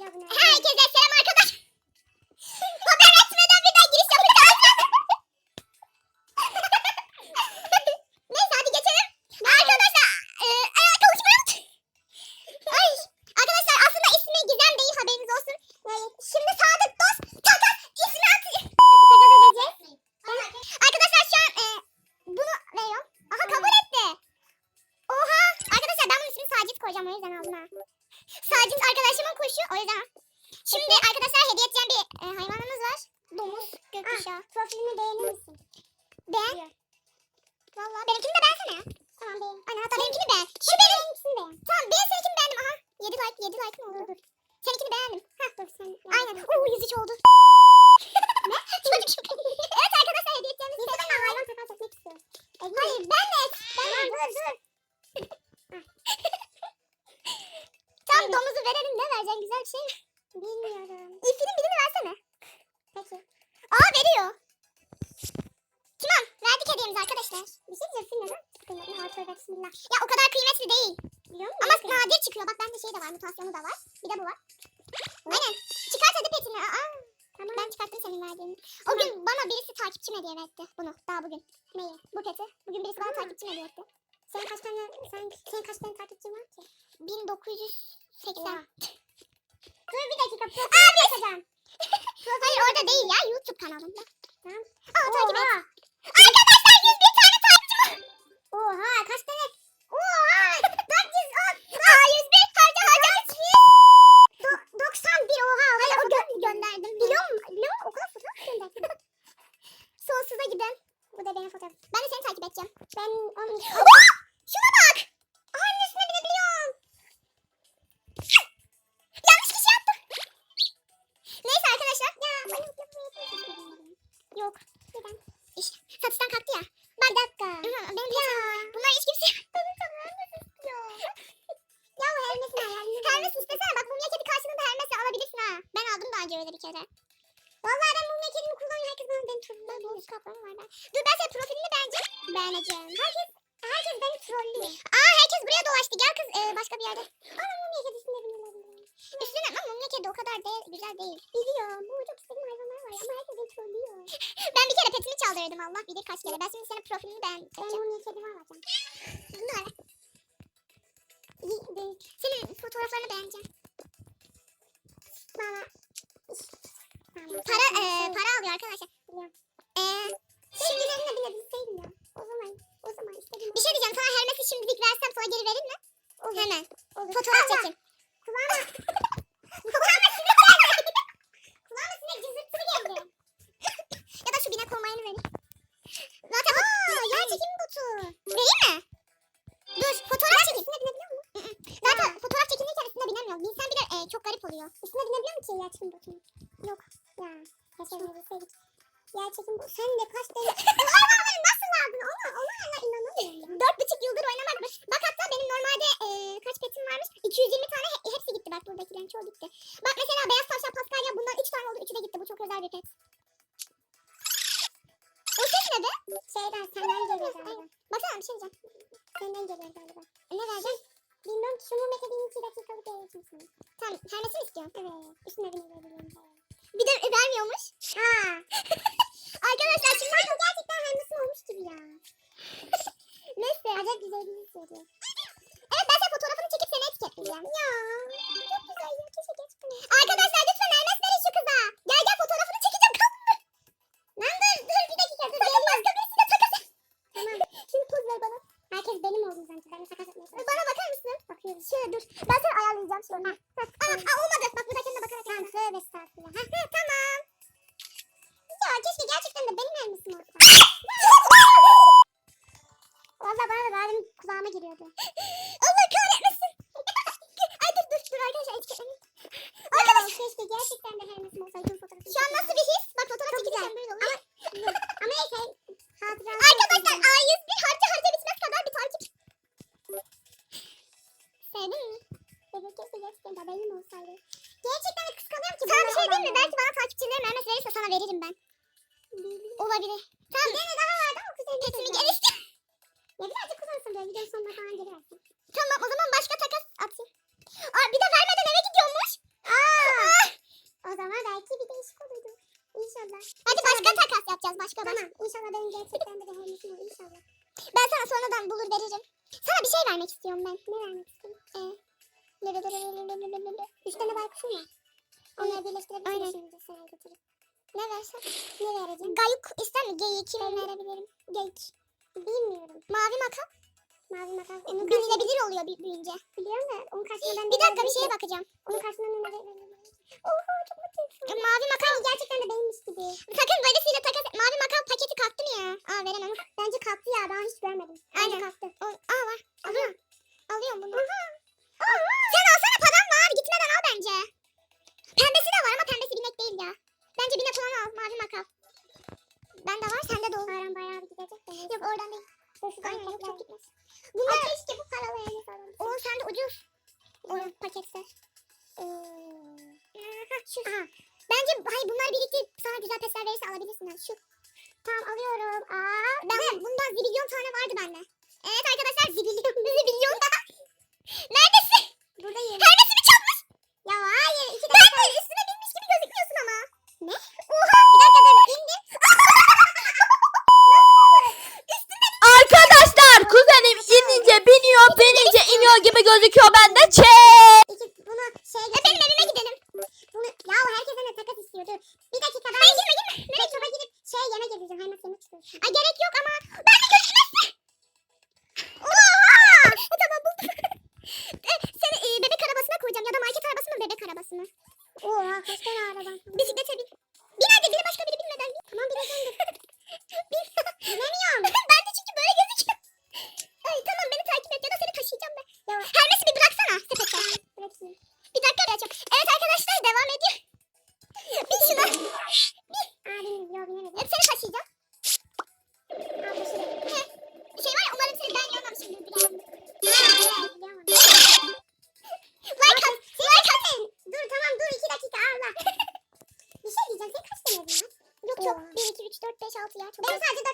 Ya bu ne? Herkese selam bismillah. Ya o kadar kıymetli değil. Biliyor musun? Ama Bakın. nadir çıkıyor. Bak bende şey de var, mutasyonu da var. Bir de bu var. Aynen. Çıkart hadi petini. Aa, Tamam. ben çıkarttım senin verdiğini. O Tamam. gün bana birisi takipçim hediye etti bunu. Daha bugün. Neyi? Bu peti. Bugün birisi bana takipçim hediye etti. Senin kaç tane sen senin kaç tane takipçin var ki? 1980. Ya. Dur bir dakika. Profil bakacağım. Hayır orada değil ya. YouTube kanalımda. Tamam. Aa takip et. Arkadaşlar 101 tane. Oha kaç tane? Oha. 410. Aa 101 harca harca. Do- 91 oha. Hayır o gö- gönderdim. Biliyor musun? Biliyor musun? O kadar fotoğraf gönderdim. Sonsuza giden. Bu da benim fotoğrafım. Ben de seni takip edeceğim. Ben onun Oha! Şuna bak. Aynı üstüne binebiliyorum. Yanlış kişi yaptım. Neyse arkadaşlar. Ya yok. Neden? Trollüyor. Aa herkes buraya dolaştı. Gel kız e, başka bir yerde. Ama mumya kedisine binilebilir. Üstüne ama mumya kedi o kadar de, güzel değil. Biliyorum. Bu çok istediğim hayvanlar var ama herkes beni trollüyor. Ben bir kere petini çaldırdım Allah bilir kaç kere. Ben şimdi senin profilini Ben beğeneceğim. mumya kedimi alacağım. Bunu ara. İyi değil. Senin fotoğraflarını beğeneceğim. Sen de kaç tane. Hayvanları nasıl aldın? Ona, ona hala inanamıyorum. Dört buçuk yıldır oynamadım. Bak hatta benim normalde e, kaç petim varmış? 220 tane he- hepsi gitti. Bak buradakilerin çoğu gitti. Bak mesela beyaz tavşan paskalya bundan 3 tane oldu. Üçü de gitti. Bu çok özel bir pet. O ses ne be? Şeyden senden geliyor galiba. Baksana bir şey diyeceğim. Senden geliyor galiba. Ne vereceğim? Bilmiyorum ki şunu Mete'nin 2 dakikalık eğitim sana. Tamam. Hermes'i mi istiyorsun? Evet. Üstüne binebiliyorum. Bir de vermiyormuş. Ha. Arkadaşlar şimdi Sanki gerçekten Hermes'in olmuş gibi ya. neyse. Acayip güzel bir veriyor. Evet ben senin fotoğrafını çekip seni etiketleyeceğim. Ya. Çok güzel ya. Keşke geçmedi. Arkadaşlar lütfen Hermes verin şu kıza. Gel gel fotoğrafını çekeceğim. Kalk. Lan dur dur bir dakika dur. Sakın başka birisine takas et. Tamam. Şimdi poz ver bana. Herkes benim olduğunu zannediyor. Ben etmeye çalışıyorum. Bana bakar mısın? Bakıyorum. Şöyle dur. Ben seni ayarlayacağım şimdi. Ha, Aa, aa, olmadı. Bak buradakine de bakarak. Tamam tövbe estağfurullah. Ha, ha, tamam. Ya keşke gerçekten de benim elmisim olsa. Valla bana da daha kulağıma giriyordu. Allah kahretmesin. Ay dur dur dur arkadaşlar etiketlemeyin. Arkadaş keşke gerçekten de elmisim olsaydı Olabilir. Tamam bir daha vardı ama kuzenin Kesimi gelişti. Ya birazcık kullansın böyle. Videonun sonuna falan girersin. Tamam o zaman başka takas atayım. Aa, bir de vermeden eve gidiyormuş. Aa. Aa. O zaman belki bir değişik olurdu. İnşallah. Hadi başka takas yapacağız. Başka tamam. İnşallah benim gerçekten de hayırlısı şey olur. İnşallah. Ben sana sonradan bulur veririm. Sana bir şey vermek istiyorum ben. Ne vermek istiyorum? Ee, lü lü var. Onları birleştirebilirsin. Aynen. Şimdi sana götürürüm. Ne versen? Ne vereceğim? Gayuk ister mi? Geyik kim verebilirim? Geyik. Bilmiyorum. Mavi makam. Mavi makas. Onun Binilebilir oluyor büyüyünce. biliyorum da onun karşısında ben Bir dakika bir şeye bakacağım. Onun karşısında ne verebilirim? Oradan değil. Şuradan Aynen yok çok gitmez. Bunlar keşke bu paralı eline falan. O sende ucuz. O paketler. Ee, şu. Aha. Bence hayır bunlar biriktirip sana güzel pesler verirse alabilirsin. Yani. Şu. tamam alıyorum. Aa, Ben bundan zibilyon tane vardı bende. Evet arkadaşlar zibilyon. zibilyon. Neredesin? buradayım. Hermes'i mi çalmış? Ya hayır. iki Ben dakika. de üstüne binmiş gibi gözükmüyorsun ama. Ne? Oha. Bir dakika dur indim. Arkadaşlar kuzenim inince biniyor, binince iniyor gibi gözüküyor bende. Çek. İki, bunu şey E benim evime gidelim. Bunu, ya herkes de takas istiyor. Dur. Bir dakika ben. Hayır girme girme. Nereye çöpe gidip şey yemek edeceğim. Hemen yemek istiyorsun. Ay gerek yok ama ben de gözükmezse. Oha. tamam buldum. E, Seni e, bebek arabasına koyacağım ya da market arabası mı bebek arabası mı? Oha kaç tane araban. Bisiklete bin. Bin hadi bir de başka biri binmeden bin. Tamam bileceğim de. bin. Binemiyorum. Bisa?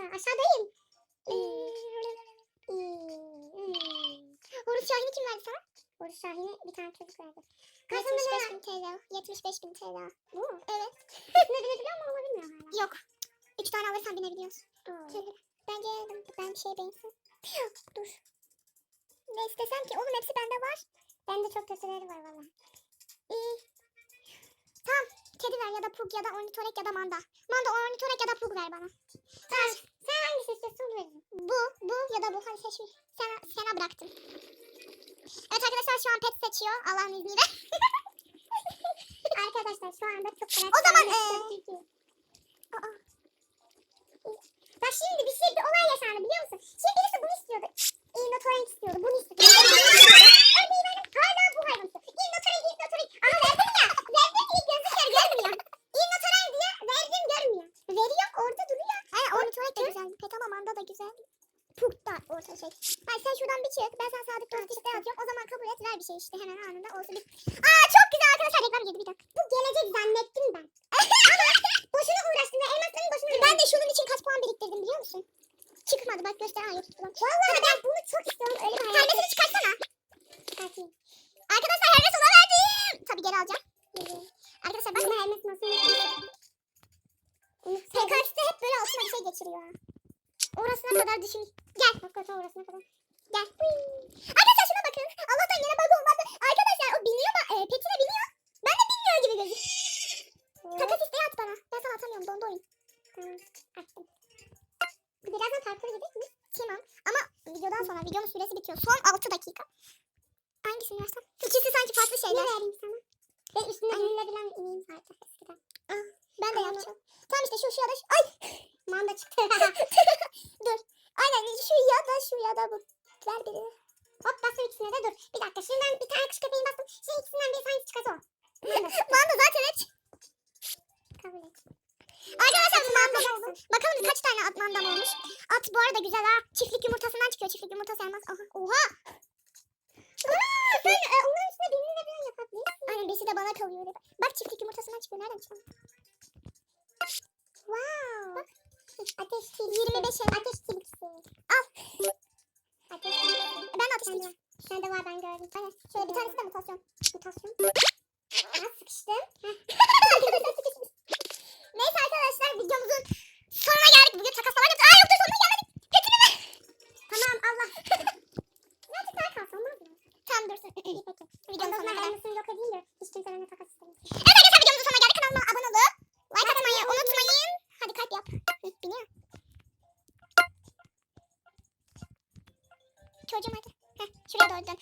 Aşağı. Aşağıdayım. Horus Şahin'i kim verdi sana? Boris Şahin'e bir tane çocuk verdi. Ne 75 var? bin TL. 75 bin TL. Bu. Evet. Ne binebiliyor mu ama bilmiyorum hala. Yok. Üç tane alırsan binebiliyorsun. Ben geldim. Ben bir şey beğensin. Dur. Ne istesem ki? Oğlum hepsi bende var. Bende çok kötüleri var valla. İyi. Tamam. Kedi ver ya da pug ya da ornitorek ya da manda. Manda ornitorek ya da pug ver bana. Tamam. Sen hangisi istiyorsun onu veririm. Bu, bu ya da bu. Hadi seç. Sana, sana bıraktım. Evet arkadaşlar şu an pet seçiyor. Allah'ın izniyle. Arkadaşlar şu anda çok merak O zaman, eee, Aa. Bak şimdi bir şey bir olay yaşandı biliyor musun? Şimdi birisi bunu istiyordu. İnotorenk istiyordu. Bunu istiyordu. Örneğin benim hala bu hayvan istiyor. İnotorenk, İnotorenk. Ama verdim ya. Verdim ki gözüküyor görmüyor. İnotorenk diye verdim görmüyor. Veriyor orada duruyor. Aynen ornitorek de güzel. Pet ama manda da güzel. Pug da orta şey. Hayır sen şuradan bir çık. Ben sana sadık dost isteği atıyorum. O zaman kabul et ver bir şey işte hemen anında olsun. Bir... Aa çok güzel arkadaşlar reklam girdi bir dakika. Bu gelecek zannettim ben. boşuna uğraştım ve elmasların boşuna Ben de şunun için kaç puan biriktirdim biliyor musun? Çıkmadı bak göster. Ha yok tuttu lan. Vallahi ben bunu çok istiyorum. Öyle bir hayal Hermesini çıkarsana. çıkartayım. Arkadaşlar Hermes ona verdim. Tabii geri alacağım. Arkadaşlar bak. Bana Hermes nasıl Sen karşıda hep böyle altına bir şey geçiriyor. Orasına kadar düşün. Gel. Hakikaten orasına kadar. Gel. Arkadaşlar şuna bakın. Allah'tan yine bug olmadı. Arkadaşlar o biniyor da e, petine biniyor. Ben de bilmiyor gibi gözüküyor. Takas isteği at bana. Ben sana atamıyorum. Dondu oyun. Tamam. Attım. Birazdan parkur gidecek mi? Tamam. Ama videodan sonra videonun süresi bitiyor. Son 6 dakika. Hangisini versem? İkisi sanki farklı Ne şeyler. vereyim sana? Ben üstüne inilebilen ineyim zaten eskiden. Ben de yapacağım. Tamam işte şu şu ya da şu. Ay. Manda çıktı. Dur. Aynen şu ya da şu ya da bu ver birini. Hop bastım ikisine de dur. Bir dakika şimdi ben bir tane kış köpeğini bastım. Şimdi ikisinden bir hangisi çıkarsa o. Manda zaten hep. Kabul et. Arkadaşlar bu mandam oldu. Bakalım kaç tane at mandam olmuş. At bu arada güzel ha. Çiftlik yumurtasından çıkıyor. Çiftlik yumurtası elmas. Aha. Oha. Aa, sen e, onların üstüne birini de birini yapabilirsin. Aynen birisi de bana kalıyor. Dedi. Bak çiftlik yumurtasından çıkıyor. Nereden çıkıyor? Wow. Bak. Ateş tilkisi. 25 ateş tilkisi sıkıştık. Bende. Sende var ben gördüm. Aynen. Şöyle bir tanesi de mutasyon. Mutasyon. Ben sıkıştım. Neyse arkadaşlar videomuzun Oradan